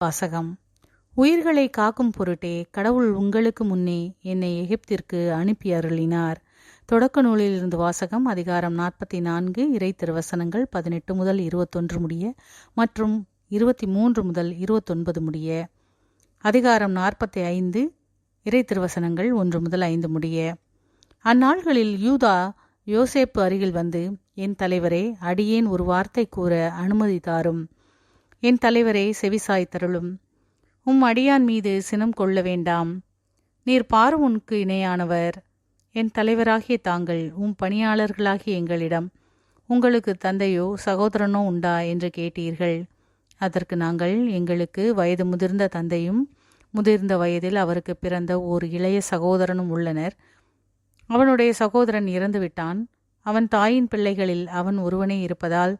வாசகம் உயிர்களை காக்கும் பொருட்டே கடவுள் உங்களுக்கு முன்னே என்னை எகிப்திற்கு அனுப்பி அருளினார். தொடக்க நூலிலிருந்து வாசகம் அதிகாரம் நாற்பத்தி நான்கு இறை திருவசனங்கள் பதினெட்டு முதல் இருபத்தொன்று முடிய மற்றும் இருபத்தி மூன்று முதல் இருபத்தொன்பது முடிய. அதிகாரம் நாற்பத்தி ஐந்து இறை திருவசனங்கள் ஒன்று முதல் ஐந்து முடிய. அந்நாள்களில் யூதா யோசேப்பு அருகில் வந்து என் தலைவரே அடியேன் ஒரு வார்த்தை கூற அனுமதி தாரும். என் தலைவரே செவிசாய் தருளும். உம் அடியான் மீது சினம் கொள்ள வேண்டாம். நீர் பார்வுனுக்கு இணையானவர். என் தலைவராகிய தாங்கள் உம் பணியாளர்களாகிய எங்களிடம் உங்களுக்கு தந்தையோ சகோதரனோ உண்டா என்று கேட்டீர்கள். அதற்கு நாங்கள் எங்களுக்கு வயது முதிர்ந்த தந்தையும் முதிர்ந்த வயதில் அவருக்கு பிறந்த ஓர் இளைய சகோதரனும் உள்ளனர். அவனுடைய சகோதரன் இறந்துவிட்டான். அவன் தாயின் பிள்ளைகளில் அவன் ஒருவனே இருப்பதால்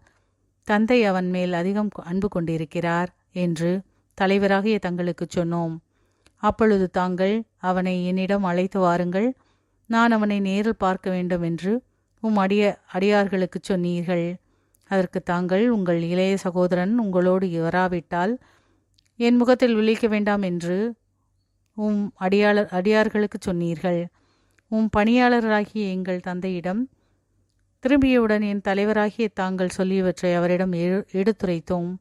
தந்தை அவன் மேல் அதிகம் அன்பு கொண்டிருக்கிறார் என்று தலைவராகிய தங்களுக்கு சொன்னோம். அப்பொழுது தாங்கள் அவனை என்னிடம் அழைத்து வாருங்கள். நான் அவனை நேரில் பார்க்க வேண்டும் என்று உம் அடிய அடியார்களுக்கு சொன்னீர்கள். அதற்கு தாங்கள் உங்கள் இளைய சகோதரன் உங்களோடு வராவிட்டால் என் முகத்தில் விழிக்க வேண்டாம் என்று உம் அடியாளர் அடியார்களுக்கு சொன்னீர்கள். உம் பணியாளராகிய எங்கள் தந்தையிடம் திரும்பியவுடன் என் தலைவராகிய தாங்கள் சொல்லியவற்றை அவரிடம் எடுத்துரைத்தோம்.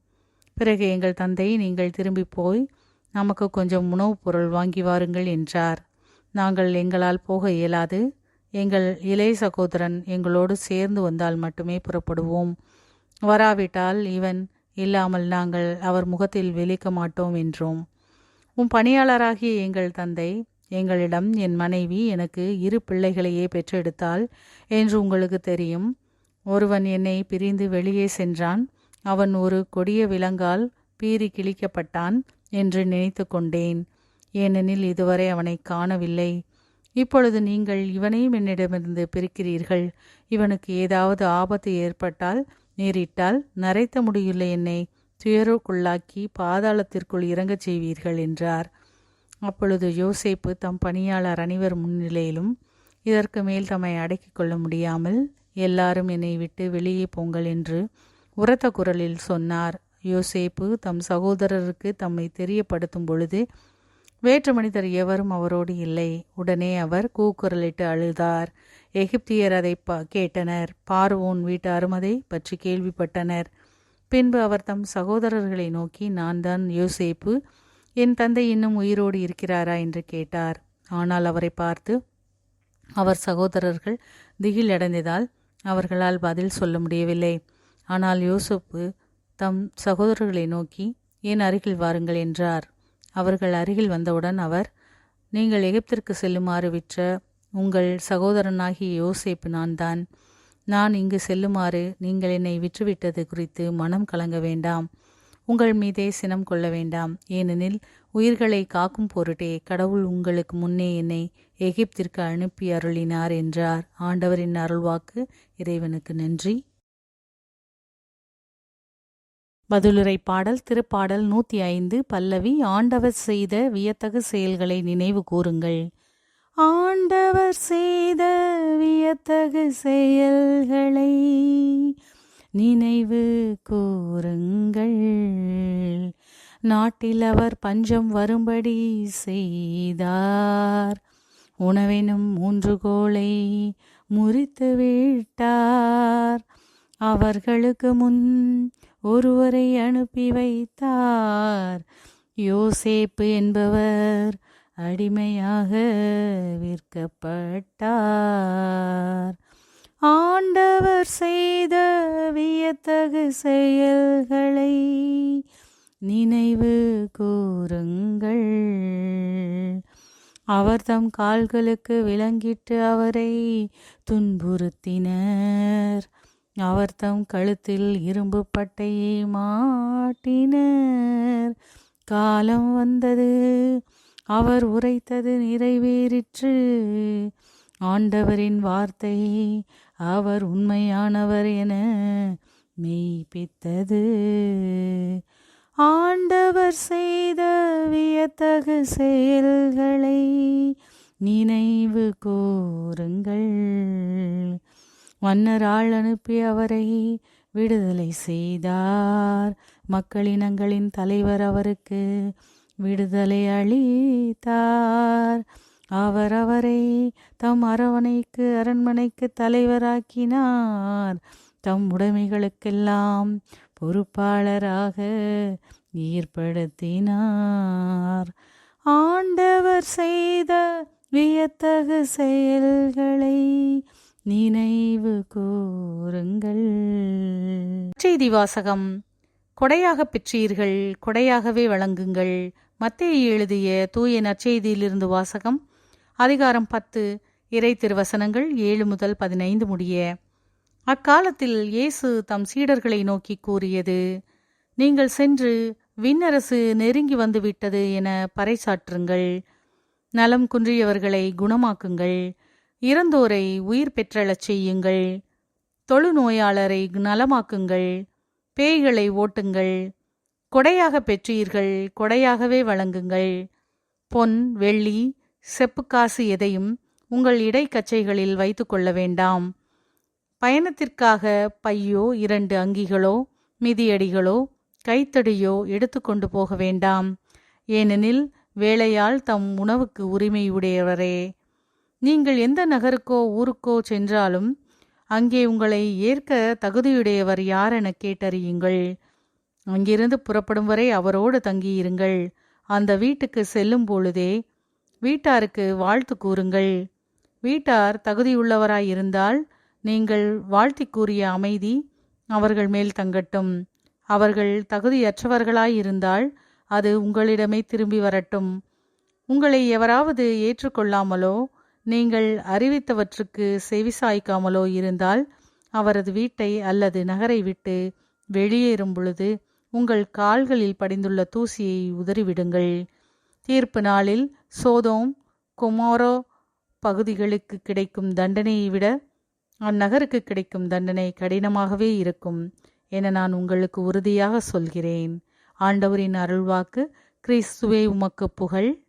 பிறகு எங்கள் தந்தை நீங்கள் திரும்பி போய் நமக்கு கொஞ்சம் உணவுப் பொருள் வாங்கி வாருங்கள் என்றார். நாங்கள் எங்களால் போக இயலாது. எங்கள் இளைய சகோதரன் எங்களோடு சேர்ந்து வந்தால் மட்டுமே புறப்படுவோம். வராவிட்டால் இவன் இல்லாமல் நாங்கள் அவர் முகத்தில் வெளிக்க மாட்டோம் என்றோம். உன் பணியாளராகிய எங்கள் தந்தை எங்களிடம் என் மனைவி எனக்கு இரு பிள்ளைகளையே பெற்றெடுத்தாள் என்று உங்களுக்கு தெரியும். ஒருவன் என்னை பிரிந்து வெளியே சென்றான். அவன் ஒரு கொடிய விலங்கால் பீறி கிழிக்கப்பட்டான் என்று நினைத்து கொண்டேன். ஏனெனில் இதுவரை அவனை காணவில்லை. இப்பொழுது நீங்கள் இவனையும் என்னிடமிருந்து பிரிக்கிறீர்கள். இவனுக்கு ஏதாவது ஆபத்து ஏற்பட்டால் நேரிட்டால் நரைத்த முடியுள்ள என்னை. துயருக்குள்ளாக்கி பாதாளத்திற்குள் இறங்கச் செய்வீர்கள் என்றார். அப்பொழுது யோசேப்பு தம் பணியாளர் அனைவர் முன்னிலையிலும் இதற்கு மேல் தம்மை அடக்கிக் கொள்ள முடியாமல் எல்லாரும் என்னை விட்டு வெளியே போங்கள் என்று உரத்த குரலில் சொன்னார். யோசேப்பு தம் சகோதரருக்கு தம்மை தெரியப்படுத்தும் பொழுது வேற்று மனிதர் எவரும் அவரோடு இல்லை. உடனே அவர் கூக்குரலிட்டு அழுதார். எகிப்தியர் அதை கேட்டனர். பார்வோன் வீட்டாரும் அதை பற்றி கேள்விப்பட்டனர். பின்பு அவர் தம் சகோதரர்களை நோக்கி நான் தான் யோசேப்பு என் தந்தை இன்னும் உயிரோடு இருக்கிறாரா என்று கேட்டார். ஆனால் அவரை பார்த்து அவர் சகோதரர்கள் திகில் அடைந்ததால் அவர்களால் பதில் சொல்ல முடியவில்லை. ஆனால் யோசப்பு தம் சகோதரர்களை நோக்கி என் அருகில் வாருங்கள் என்றார். அவர்கள் அருகில் வந்தவுடன் அவர் நீங்கள் எகிப்திற்கு செல்லுமாறு விற்ற உங்கள் சகோதரனாகிய யோசேப்பு நான் தான் நான் இங்கு செல்லுமாறு நீங்கள் என்னை விற்றுவிட்டது குறித்து மனம் கலங்க வேண்டாம். உங்கள் மீதே சினம் கொள்ள வேண்டாம். ஏனெனில் உயிர்களை காக்கும் பொருட்டே கடவுள் உங்களுக்கு முன்னே என்னை எகிப்திற்கு அனுப்பி அருளினார் என்றார். ஆண்டவரின் அருள்வாக்கு இறைவனுக்கு நன்றி. பதிலுரை பாடல் திருப்பாடல் நூற்றி ஐந்து பல்லவி ஆண்டவர் செய்த வியத்தகு செயல்களை நினைவு கூறுங்கள். ஆண்டவர் செய்த வியத்தகு செயல்களை நினைவு கூறுங்கள். நாட்டில் அவர் பஞ்சம் வரும்படி செய்தார். உணவெனும் மூன்றுகோளை முறித்து விட்டார். அவர்களுக்கு முன் ஒருவரை அனுப்பி வைத்தார். யோசேப்பு என்பவர் அடிமையாக விற்கப்பட்டார். ஆண்டவர் செய் வியத்தகு செயல்களை நினைவு கூறுங்கள். அவர் தம் கால்களுக்கு விளங்கிட்டு அவரை துன்புறுத்தினர். அவர் தம் கழுத்தில் இரும்பு பட்டையை மாட்டினர். காலம் வந்தது. அவர் உரைத்தது நிறைவேறிற்று. ஆண்டவரின் வார்த்தை அவர் உண்மையானவர் என மெய்ப்பித்தது. ஆண்டவர் செய்த வியத்தகு செயல்களை நினைவு கூறுங்கள். மன்னர் ஆள் அனுப்பி அவரை விடுதலை செய்தார். மக்களினங்களின் தலைவர் அவருக்கு விடுதலை அளித்தார். அவர் அவரை தம் அரவணைக்கு அரண்மனைக்கு தலைவராக்கினார். தம் உடைமைகளுக்கெல்லாம் பொறுப்பாளராக ஏற்படுத்தினார் ஆண்டவர் செய்த வியத்தகு செயல்களை நினைவு கூறுங்கள். செய்தி வாசகம் கொடையாக பெற்றீர்கள் கொடையாகவே வழங்குங்கள். மத்திய எழுதிய தூய நற்செய்தியிலிருந்து வாசகம் அதிகாரம் பத்து இறை திருவசனங்கள் ஏழு முதல் பதினைந்து முடிய அக்காலத்தில் இயேசு தம் சீடர்களை நோக்கி கூறியது நீங்கள் சென்று விண்ணரசு நெருங்கி வந்துவிட்டது என பறைசாற்றுங்கள். நலம் குன்றியவர்களை குணமாக்குங்கள். இறந்தோரை உயிர் பெற்றெழச் செய்யுங்கள். தொழுநோயாளரை நலமாக்குங்கள். பேய்களை ஓட்டுங்கள். கொடையாக பெற்றீர்கள் கொடையாகவே வழங்குங்கள். பொன் வெள்ளி செப்புக்காசு எதையும் உங்கள் இடைக்கச்சைகளில் வைத்து கொள்ள வேண்டாம். பயணத்திற்காக பையோ இரண்டு அங்கிகளோ மிதியடிகளோ கைத்தடியோ எடுத்துக்கொண்டு போக வேண்டாம். ஏனெனில் வேலையால் தம் உணவுக்கு உரிமையுடையவரே. நீங்கள் எந்த நகருக்கோ ஊருக்கோ சென்றாலும் அங்கே உங்களை ஏற்க தகுதியுடையவர் யார் என கேட்டறியுங்கள். அங்கிருந்து புறப்படும் வரை அவரோடு தங்கியிருங்கள். அந்த வீட்டுக்கு செல்லும் பொழுதே வீட்டாருக்கு வாழ்த்து கூறுங்கள். வீட்டார் தகுதியுள்ளவராயிருந்தால் நீங்கள் வாழ்த்தி கூறிய அமைதி அவர்கள் மேல் தங்கட்டும். அவர்கள் தகுதியற்றவர்களாயிருந்தால் அது உங்களிடமே திரும்பி வரட்டும். உங்களை எவராவது ஏற்றுக்கொள்ளாமலோ நீங்கள் அறிவித்தவற்றுக்கு செவிசாய்க்காமலோ இருந்தால் அவரது வீட்டை அல்லது நகரை விட்டு வெளியேறும் பொழுது உங்கள் கால்களில் படிந்துள்ள தூசியை உதறிவிடுங்கள். தீர்ப்பு நாளில் சோதோம் குமாரோ பகுதிகளுக்கு கிடைக்கும் தண்டனையை விட அந்நகருக்கு கிடைக்கும் தண்டனை கடினமாகவே இருக்கும் என நான் உங்களுக்கு உறுதியாக சொல்கிறேன். ஆண்டவரின் அருள்வாக்கு கிறிஸ்துவே உமக்கு புகழ்.